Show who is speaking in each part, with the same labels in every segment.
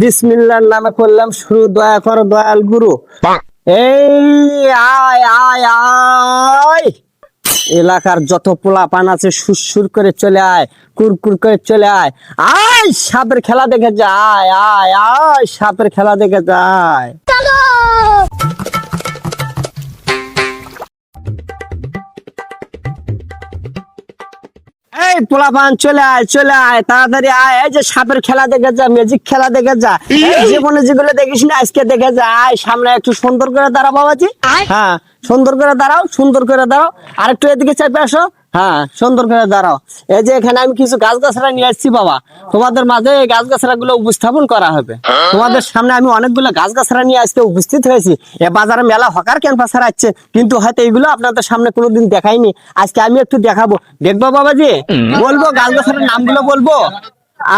Speaker 1: বিসমিল্লার নামে করলাম শুরু দয়া কর দয়াল গুরু। এই আয় আয় আয়। এলাকার যত পোলা পান আছে সুরসুর করে চলে আয় কুরকুর করে চলে আয়। আয় সাপের খেলা দেখে যায় আয় আয় সাপের খেলা দেখে যায় এই পোলাপান চলে আয় চলে আয় তাড়াতাড়ি আয়। এই যে সাপের খেলা দেখে যা ম্যাজিক খেলা দেখে যা। জীবনে যেগুলো দেখিস না আজকে দেখে যা। আয় সামনে একটু সুন্দর করে দাঁড়া বাবাজি। হ্যাঁ সুন্দর করে দাঁড়াও সুন্দর করে দাঁড়াও। আর একটু এদিকে চাপে আসো। হ্যাঁ সুন্দর করে দাঁড়াও। এই যে এখানে আমি কিছু গাছ গাছরা নিয়ে আসছি বাবা। তোমাদের মাঝে গাছ গাছরা গুলো উপস্থাপন করা হবে। তোমাদের সামনে আমি অনেকগুলো গাছ গাছরা নিয়ে আজকে উপস্থিত হয়েছি। এ বাজারে মেলা হকার ক্যাম্পাস আছে কিন্তু হয়তো এগুলো আপনাদের সামনে কোনোদিন দেখাইনি। আজকে আমি একটু দেখাবো। দেখব বাবা বাবাজি? বলব গাছ গাছের নামগুলো বলব?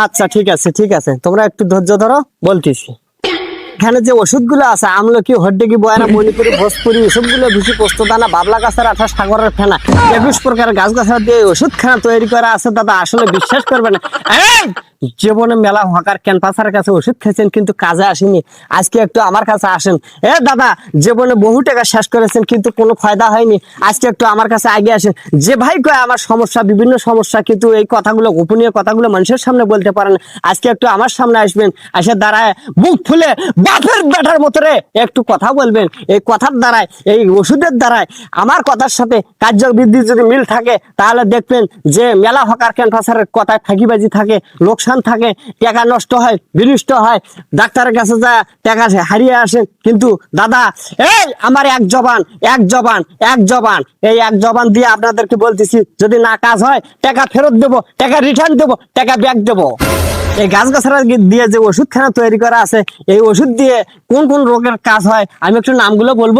Speaker 1: আচ্ছা ঠিক আছে ঠিক আছে। তোমরা একটু ধৈর্য ধরো, বলতেছি। এখানে যে ওষুধগুলো আছে আমলকি হড্ডেকি বয়না মণিপুরি ভোজপুরি এসবগুলো ভুসি পোস্তদানা বাবলা গাছের আঠা সাগরের ফেনা একুশ প্রকার গাছ গাছরা দিয়ে ওষুধ খানা তৈরি করা আছে দাদা আসলে বিশ্বাস করবে না! জীবনে মেলা হকার ক্যাম্পাসের কাছে ওষুধ খেয়েছেন, কিন্তু কাজে আসেনি আজকে একটু আমার কাছে আসেন। এ দাদা, জীবনে বহু টাকা শেষ করেছেন, কিন্তু কোনো ফায়দা হয়নি। আজকে একটু আমার কাছে আগে আসেন। যে ভাই কয়, আমার সমস্যা, বিভিন্ন সমস্যা, কিন্তু এই কথাগুলো, গোপনীয় কথাগুলো মানুষের সামনে বলতে পারেন। আজকে একটু আমার সামনে আসবেন, এসে দাঁড়ায়, বুক ফুলে, বাপের বেটার মতো রে, একটু কথা বলবেন। এই কথার দ্বারায়, এই ওষুধের দ্বারায়, আমার কথার সাথে কার্যবৃদ্ধি যদি মিল থাকে, তাহলে দেখবেন যে মেলা হকার ক্যান্সারের কথায় ফাঁকিবাজি থাকে লোকসান থাকে টাকা নষ্ট হয় বিনষ্ট হয় ডাক্তারের কাছে যা টাকা হারিয়ে আসেন কিন্তু দাদা এই আমার এক জবান এক জবান এক জবান এই এক জবান দিয়ে আপনাদেরকে বলতেছি যদি না কাজ হয় টাকা ফেরত দেবো টাকা রিটার্ন দেবো টাকা ব্যাক দেবো। এই গাছ গাছরা দিয়ে যে ওষুধ খানা তৈরি করা আছে এই ওষুধ দিয়ে কোন কোন রোগের কাজ হয় আমি একটু নামগুলো বলব?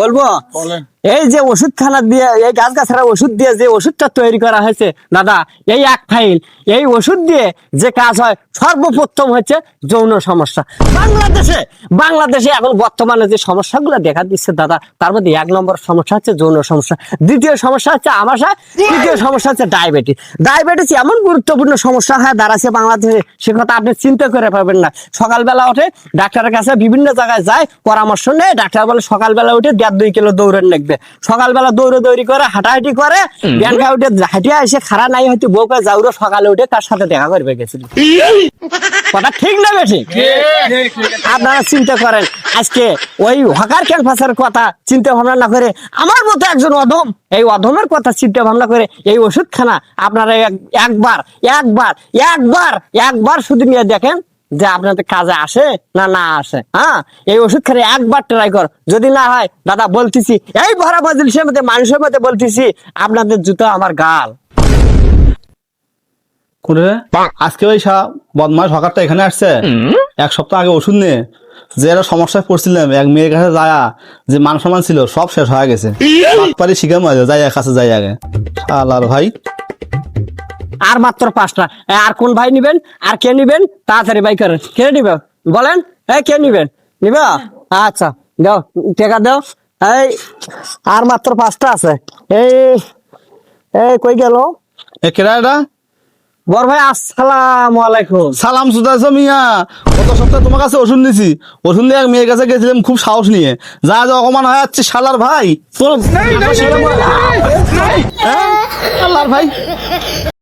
Speaker 1: বলব? এই যে ওষুধ খানা দিয়ে, এই গাছ গাছরা ওষুধ দিয়ে যে ওষুধটা তৈরি করা হয়েছে, দাদা, এই এক ফাইল, এই ওষুধ দিয়ে যে কাজ হয়, সর্বপ্রথম হচ্ছে যৌন সমস্যা। বাংলাদেশে বাংলাদেশে এখন বর্তমানে যে সমস্যাগুলো দেখা দিচ্ছে, দাদা, তার মধ্যে এক নম্বর সমস্যা হচ্ছে যৌন সমস্যা। দ্বিতীয় সমস্যা হচ্ছে আমাশা তৃতীয় সমস্যা হচ্ছে ডায়াবেটিস। ডায়াবেটিস এমন গুরুত্বপূর্ণ সমস্যা হয়ে, দাঁড়াচ্ছে বাংলাদেশে, সে কথা আপনি চিন্তা করে পাবেন না। সকালবেলা উঠে ডাক্তারের কাছে বিভিন্ন জায়গায় যায় পরামর্শ নেয়, ডাক্তার বলে সকালবেলা উঠে দেড় দুই কিলো দৌড়েন লাগবে সকালবেলা দৌড়ে দৌড়ি করে হাঁটাহাঁটি করে ব্যাংকা উঠে হাঁটিয়ে এসে খারা নাই হয়তো বউকে যাউরো সকালে উঠে তার সাথে দেখা করবে গেছিল। কথা ঠিক না বেশি? আপনারা চিন্তা করেন আজকে ওই হকার ক্যাম্পাসের কথা চিন্তা ভাবনা না করে আমার মতো একজন অধম এই অধমের কথা চিন্তা ভাবনা করে এই ওষুধ খানা আপনারা এক- একবার একবার একবার একবার শুধু নিয়ে দেখেন। যে আপনাদের কাজে আসে না না আসে? হ্যাঁ? এই ওষুধ খানে একবার ট্রাই কর। যদি না হয় দাদা বলতেছি এই ভরা মজলিসের মধ্যে মানুষের মধ্যে বলতেছি আপনাদের জুতো আমার গাল।
Speaker 2: কোনে? আজকে ওই সা- বদমাস হকারটা এখানে আসছে। এক সপ্তাহ আগে ওষুধ নিয়ে যে একটা সমস্যায় পড়ছিলাম এক মেয়ের কাছে যায়া যে মান সম্মান ছিল সব শেষ হয়ে গেছে। পারি শিখে মজা যাই কাছে যাই আগে। আল্লাহর ভাই।
Speaker 1: আর মাত্র পাঁচটা আর কোন ভাই নিবেন আর কে নিবেন তাড়াতাড়ি ভাই করেন কে নিবে বলেন এই কে নিবেন নিবে আচ্ছা দাও টাকা দাও এই আর মাত্র পাঁচটা আছে এই এই কই গেল
Speaker 2: এ কেডা
Speaker 1: বড় ভাই আসসালামু আলাইকুম
Speaker 2: সালাম সুদাইছ মিয়া গত সপ্তাহে তোমার কাছে ওষুধ নিছি ওষুধ নিয়ে মেয়ের কাছে গেছিলাম খুব সাহস নিয়ে যা যা অকমান হয়ে যাচ্ছে শালার ভাই হ্যাঁ? ভাই